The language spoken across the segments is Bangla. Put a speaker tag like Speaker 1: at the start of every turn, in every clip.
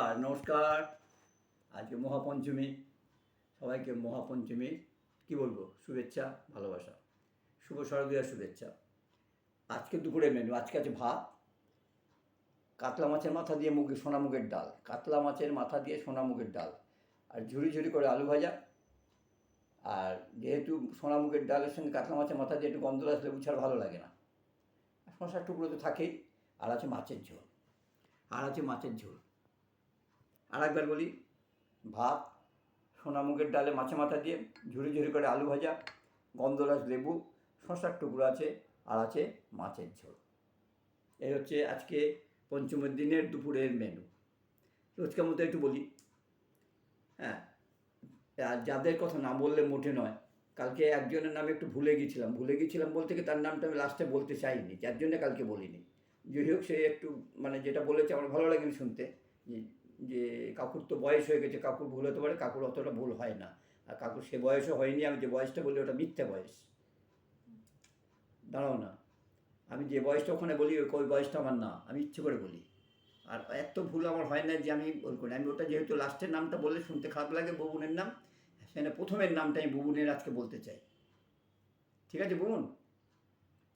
Speaker 1: নমস্কার নমস্কার। আজকে মহাপঞ্চমী। সবাইকে মহাপঞ্চমী। কি বলব? শুভেচ্ছা, ভালোবাসা। শুভ শারদীয় শুভেচ্ছা। আজকে দুপুরে মেনু আজকে আছে ভাত। কাতলা মাছের মাথা দিয়ে মুগের সোনা মুগের ডাল। কাতলা মাছের মাথা দিয়ে সোনা মুগের ডাল। আর ঝুড়ি ঝুড়ি করে আলু ভাজা। আর যেহেতু সোনা মুগের ডালের সঙ্গে কাতলা মাছের মাথা দিয়ে একটু গন্ধ আসলে ছাড়া ভালো লাগে না। শশার টুকরো তো থাকেই। আর আছে মাছের ঝোল। আর আছে মাছের ঝোল। আর একবার বলি, ভাত, সোনা মুগের ডালে মাছে মাথা দিয়ে ঝুড়ি ঝুড়ি করে আলু ভাজা গন্ধরাস লেবু শশার টুকরো আছে আর আছে মাছের ঝোল। এই হচ্ছে আজকে পঞ্চমের দিনের দুপুরের মেনু রোজকার মতো একটু বলি হ্যাঁ আর যাদের কথা না বললে মোটে নয়, কালকে একজনের নামে একটু ভুলে গেছিলাম ভুলে গেছিলাম বলতে কি তার নামটা আমি লাস্টে বলতে চাইনি, যার জন্য কালকে বলিনি। যাই হোক সে একটু মানে যেটা বলেছে আমার ভালো লাগেনি শুনতে যে- কাকুর তো বয়স হয়ে গেছে, কাকুর ভুল হতে পারে, কাকুর অতটা ভুল হয় না। আর কাকুর সে বয়সও হয়নি, আমি যে বয়সটা বলি ওটা মিথ্যা বয়স। দাঁড়াও না। আমি যে বয়সটা ওখানে বলি, ওই ওই বয়সটা আমার না, আমি ইচ্ছে করে বলি। আর এত ভুল আমার হয় না যে আমি ভুল করি। আমি ওটা যেহেতু লাস্টের নামটা বললে শুনতে খারাপ লাগে, ববুনের নাম। সেখানে প্রথমের নামটা আমি বুবুনের আজকে বলতে চাই। ঠিক আছে, বুবুন?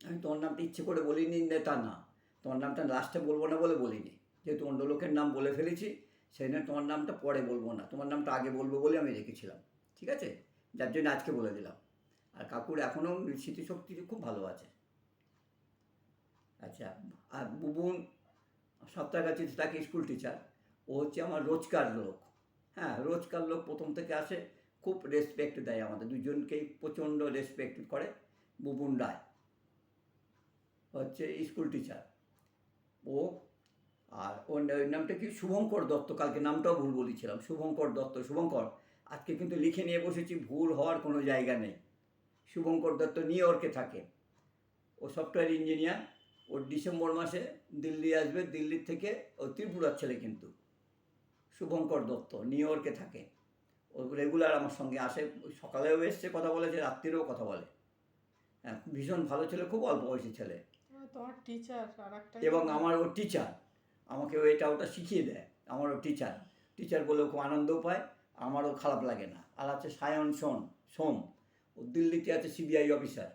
Speaker 1: আমি তোমার নামটা ইচ্ছে করে বলিনি তা না। তোমার নামটা লাস্টে বলব না বলে বলিনি। যেহেতু অন্য লোকের নাম বলে ফেলেছি সেই জন্য তোমার নামটা পরে বলব না। তোমার নামটা আগে বলব বলে আমি রেখেছিলাম। ঠিক আছে? যার জন্য আজকে বলে দিলাম। আর কাকুর এখনও স্মৃতিশক্তি খুব ভালো আছে। আচ্ছা আর বুবুন সপ্তাহগাছিতে থাকে স্কুল টিচার ও হচ্ছে আমার রোজকার লোক। হ্যাঁ রোজকার লোক প্রথম থেকে আসে, খুব রেসপেক্ট দেয় আমাদের। দুজনকেই প্রচণ্ড রেসপেক্ট করে বুবুন রায়। হচ্ছে স্কুল টিচার ও আর ওর নামটা কি? শুভঙ্কর দত্ত কালকে নামটাও ভুল বলেছিলাম। শুভঙ্কর দত্ত শুভঙ্কর। আজকে কিন্তু লিখে নিয়ে বসেছি ভুল হওয়ার কোনো জায়গা নেই। শুভঙ্কর দত্ত নিউ ইয়র্কে থাকে। ও সফটওয়্যার ইঞ্জিনিয়ার। ওর ডিসেম্বর মাসে দিল্লি আসবে। দিল্লির থেকে ও ত্রিপুরার ছেলে কিন্তু। শুভঙ্কর দত্ত নিউ ইয়র্কে থাকে। ও রেগুলার আমার সঙ্গে আসে। সকালেও এসছে কথা বলেছে রাত্রিরেও কথা বলে। হ্যাঁ ভীষণ ভালো ছেলে খুব অল্প বয়সী ছেলে।
Speaker 2: তোমার টিচার
Speaker 1: এবং আমার ও টিচার আমাকে এটা ওটা শিখিয়ে দেয়, আমারও টিচার টিচার বলে খুব আনন্দও পায়, আমারও খারাপ লাগে না। আর আছে সায়ন সোন, সোম। ও দিল্লিতে আছে সিবিআই অফিসার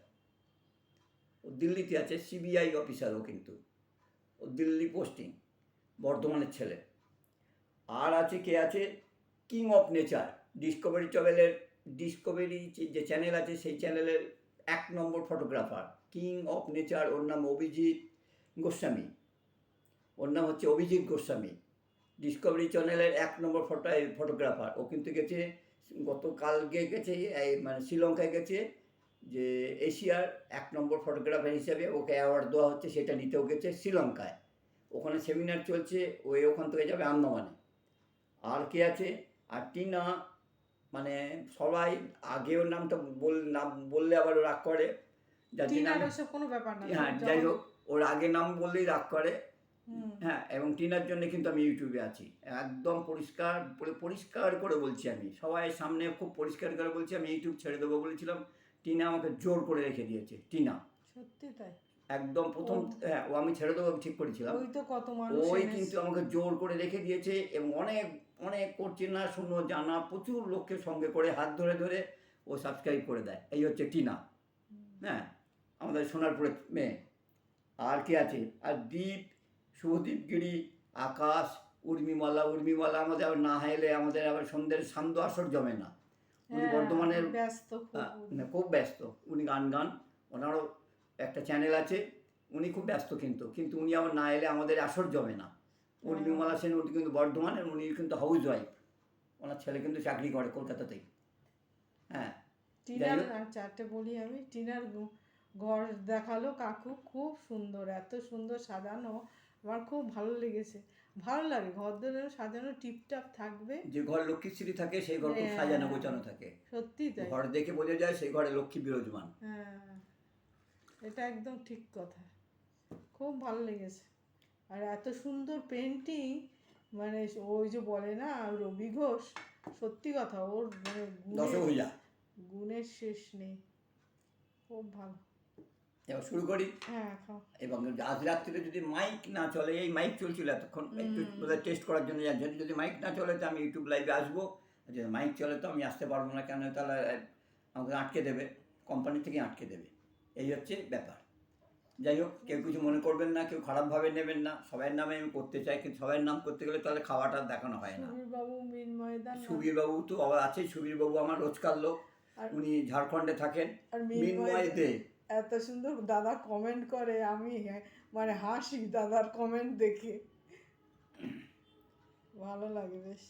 Speaker 1: ও দিল্লিতে আছে সিবিআই অফিসার ও কিন্তু। ও দিল্লি পোস্টিং বর্ধমানের ছেলে। আর আছে কে আছে? কিং অফ নেচার ডিসকভারি চ্যানেলের ডিসকভারি যে চ্যানেল আছে, সেই চ্যানেলের এক নম্বর ফটোগ্রাফার কিং অফ নেচার ওর নাম অভিজিৎ গোস্বামী। ওর নাম হচ্ছে অভিজিৎ গোস্বামী। ডিসকভারি চ্যানেলের এক নম্বর ফটো ফটোগ্রাফার ও কিন্তু গেছে গতকালকে গেছে এই মানে শ্রীলঙ্কায় গেছে যে এশিয়ার এক নম্বর ফটোগ্রাফার হিসেবে ওকে অ্যাওয়ার্ড দেওয়া হচ্ছে সেটা নিতেও গেছে শ্রীলঙ্কায়। ওখানে সেমিনার চলছে ওই ওখান থেকে যাবে আন্দামানে। আর কে আছে? আর টিনা মানে সবাই আগে ওর নামটা বল নাম বললে আবার রাগ করে। যার
Speaker 2: কোনো ব্যাপার না
Speaker 1: হ্যাঁ যাই হোক ওর আগে নাম বললেই রাগ করে। হ্যাঁ এবং টিনার জন্য কিন্তু আমি ইউটিউবে আছি। একদম পরিষ্কার পুরো পরিষ্কার করে বলছি আমি। সবাই সামনে খুব পরিষ্কার করে বলছি আমি ইউটিউব ছেড়ে দেবো বলেছিলাম। টিনা আমাকে জোর করে রেখে দিয়েছে টিনা।
Speaker 2: সত্যি তাই?
Speaker 1: একদম প্রথম হ্যাঁ ও আমি ছেড়ে দেবো ঠিক করেছিলাম।
Speaker 2: ওই তো কত মানুষ
Speaker 1: ওই কিন্তু আমাকে জোর করে রেখে দিয়েছে এবং অনেক অনেক করছে না শূন্য জানা প্রচুর লোককে সঙ্গে করে হাত ধরে ধরে ও সাবস্ক্রাইব করে দেয়। এই হচ্ছে টিনা। হ্যাঁ আমাদের সোনারপুরের মেয়ে। আর কি আছে? আর দ্বীপ শুভদীপ গিরি আকাশ উর্মিমালা উর্মিমালা আমাদের আবার না হাইলে আমাদের আবার সন্ধ্যের সান্ধ্য আসর জমে না। উনি
Speaker 2: হ্যাঁ,
Speaker 1: বর্ধমানের
Speaker 2: ব্যস্ত খুব।
Speaker 1: ব্যস্ত। উনি গান গান ওনারও একটা চ্যানেল আছে উনি খুব ব্যস্ত কিন্তু কিন্তু উনি আবার না এলে আমাদের আসর জমে না। উর্মিমালা সেন উনি কিন্তু বর্ধমানের উনি কিন্তু হাউস ওয়াইফ ওনার ছেলে কিন্তু চাকরি করে কলকাতাতেই। হ্যাঁ
Speaker 2: টিনার চারটে বলি আমি টিনার ঘর দেখাল কাকু খুব সুন্দর এত সুন্দর সাজানো। আমার খুব ভালো লেগেছে। ভালো লাগে ঘর দোর সাজানো টিপটাপ থাকবে।
Speaker 1: যে ঘর লক্ষ্মীশ্রী থাকে সেই ঘর খুব
Speaker 2: হ্যাঁ।
Speaker 1: সাজানো গোছানো থাকে।
Speaker 2: সত্যি তাই।
Speaker 1: ঘর দেখে বোঝা যায় সেই ঘরে লক্ষ্মী বিরাজমান।
Speaker 2: হ্যাঁ এটা একদম ঠিক কথা। খুব ভালো লেগেছে। আর এত সুন্দর পেন্টিং মানে ওই যে বলে না রবি ঘোষ সত্যি কথা ওর মানে গুণের শেষ নেই। খুব ভালো।
Speaker 1: এবার শুরু করি।
Speaker 2: হ্যাঁ
Speaker 1: এবং আজ রাত্রিতে যদি মাইক না চলে এই মাইক চলছিল এতক্ষণ একটু টেস্ট করার জন্য যাচ্ছি যদি মাইক না চলে তো আমি ইউটিউব লাইভে আসব। যদি মাইক চলে তো আমি আসতে পারব না কেন তাহলে আমাকে আটকে দেবে। কোম্পানি থেকে আটকে দেবে। এই হচ্ছে ব্যাপার। যাই হোক কেউ কিছু মনে করবেন না কেউ খারাপভাবে নেবেন না। সবার নামে আমি করতে চাই কিন্তু সবার নাম করতে গেলে তাহলে খাওয়াটা দেখানো হয় না।
Speaker 2: সুবীর বাবু মীর ময়দান
Speaker 1: সুবীর বাবু তো আবার আছে সুবীর বাবু আমার রোজকার লোক। উনি ঝাড়খণ্ডে থাকেন। মিনময় দে
Speaker 2: এত সুন্দর দাদা কমেন্ট করে আমি হ্যাঁ, মানে হাসি দাদার কমেন্ট দেখে। ভালো লাগে বেশ।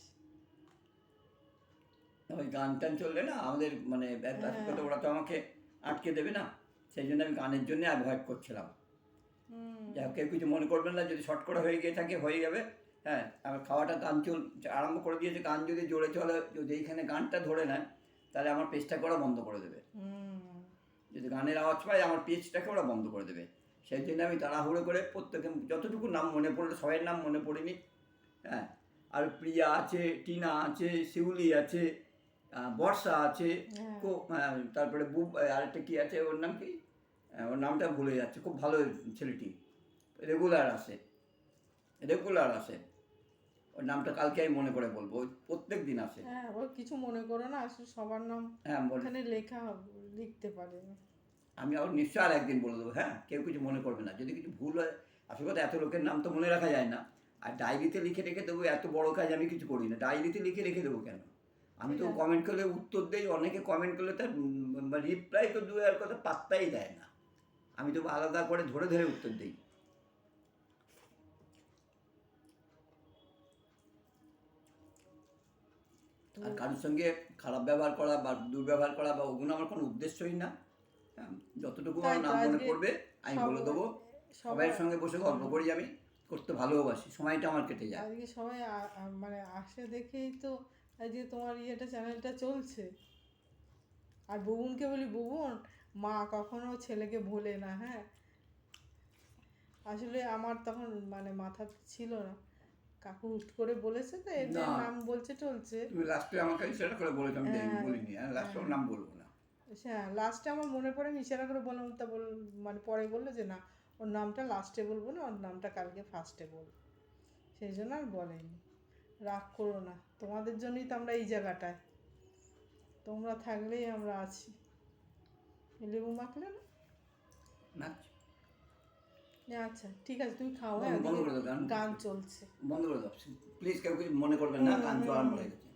Speaker 1: ওই গান টান চললে না আমাদের মানে ব্যস্ততা ওরা তো আমাকে আটকে দেবে না। সেই জন্য আমি গানের জন্য অ্যাভয়েড করছিলাম। হোক, কেউ কিছু মনে করবেন না যদি শর্ট করে হয়ে গিয়ে থাকে হয়ে যাবে। হ্যাঁ আমার খাওয়াটা গান চল আরম্ভ করে দিয়েছে গান যদি জোরে চলে যদি এইখানে গানটা ধরে নেয় তাহলে আমার পেজটা করা বন্ধ করে দেবে।
Speaker 2: হুম।
Speaker 1: যদি গানের আওয়াজ পায় আমার পেজটাকে ওরা বন্ধ করে দেবে। সেই জন্য আমি তাড়াহুড়ো করে প্রত্যেকে যতটুকু নাম মনে পড়ল সবাই নাম মনে পড়িনি। হ্যাঁ আর প্রিয়া আছে টিনা আছে শিউলি আছে বর্ষা আছে
Speaker 2: হ্যাঁ।
Speaker 1: খুব হ্যাঁ, তারপরে বুব আরেকটা কি আছে ওর নাম কি? আহ, ওর নামটা ভুলে যাচ্ছে খুব ভালো ছেলেটি। রেগুলার আসে রেগুলার আসে। ওর নামটা কালকে আমি মনে করে বলব ওই প্রত্যেক দিন আসে।
Speaker 2: হ্যাঁ ও কিছু মনে করো না আসলে সবার নাম
Speaker 1: হ্যাঁ
Speaker 2: এখানে লেখা হবে লিখতে পারে।
Speaker 1: আমি আবার নিশ্চয় আর একদিন বলে দেবো হ্যাঁ কেউ কিছু মনে করবে না। যদি কিছু ভুল হয় আসল কথা এত লোকের নাম তো মনে রাখা যায় না। আর ডায়েরিতে লিখে রেখে দেবো এত বড় কাজ আমি কিছু করি না। ডায়েরিতে লিখে রেখে দেবো কেন? আমি তো কমেন্ট করলে উত্তর দেই অনেকে কমেন্ট করলে তার রিপ্লাই তো দু কথা পাত্তাই দেয় না। আমি তো আলাদা করে ধরে ধরে উত্তর দিই। আর কারোর সঙ্গে খারাপ ব্যবহার করা বা দুর্ব্যবহার করা বা ওগুলো আমার কোনো উদ্দেশ্যই না। হ্যাঁ, যতটুকু আমার নাম মনে পড়বে আমি বলে দেবো। সবাইয়ের সঙ্গে বসে গল্প করি আমি করতে ভালোবাসি সময়টা আমার কেটে যায়।
Speaker 2: আজকে সবাই মানে আসে দেখেই তো আজকে তোমার ইয়েটা চ্যানেলটা চলছে। আর বুবুনকে বলি বুবুন মা কখনো ছেলেকে ভোলে না হ্যাঁ? আসলে আমার তখন মানে মাথা ছিল না। কাকু হুট করে বলেছে তো এর নাম বলছে চলছে।
Speaker 1: তুমি লাস্টে আমাকে সেটা করে বলেছ আমি
Speaker 2: হ্যাঁ,
Speaker 1: বলিনি হ্যাঁ লাস্টে নাম বলব না।
Speaker 2: হ্যাঁ লাস্টে আমার মনে পড়ে আমি ইশারা করে বললাম তা বল মানে পরে বলল যে না ওর নামটা লাস্টে বলব না ওর নামটা কালকে ফার্স্টে বলব। সেই জন্য আর বলেনি। রাগ করো না তোমাদের জন্যই তো আমরা এই জায়গাটায়। তোমরা থাকলেই আমরা আছি। লেবু মাখলে না? আচ্ছা ঠিক আছে তুমি খাও
Speaker 1: বন্ধ-
Speaker 2: হ্যাঁ
Speaker 1: করে দাও, গান-
Speaker 2: চলছে।
Speaker 1: বন্ধ করে দাও প্লিজ কেউ কিছু মনে করবেন না গান চলার মনে গেছে।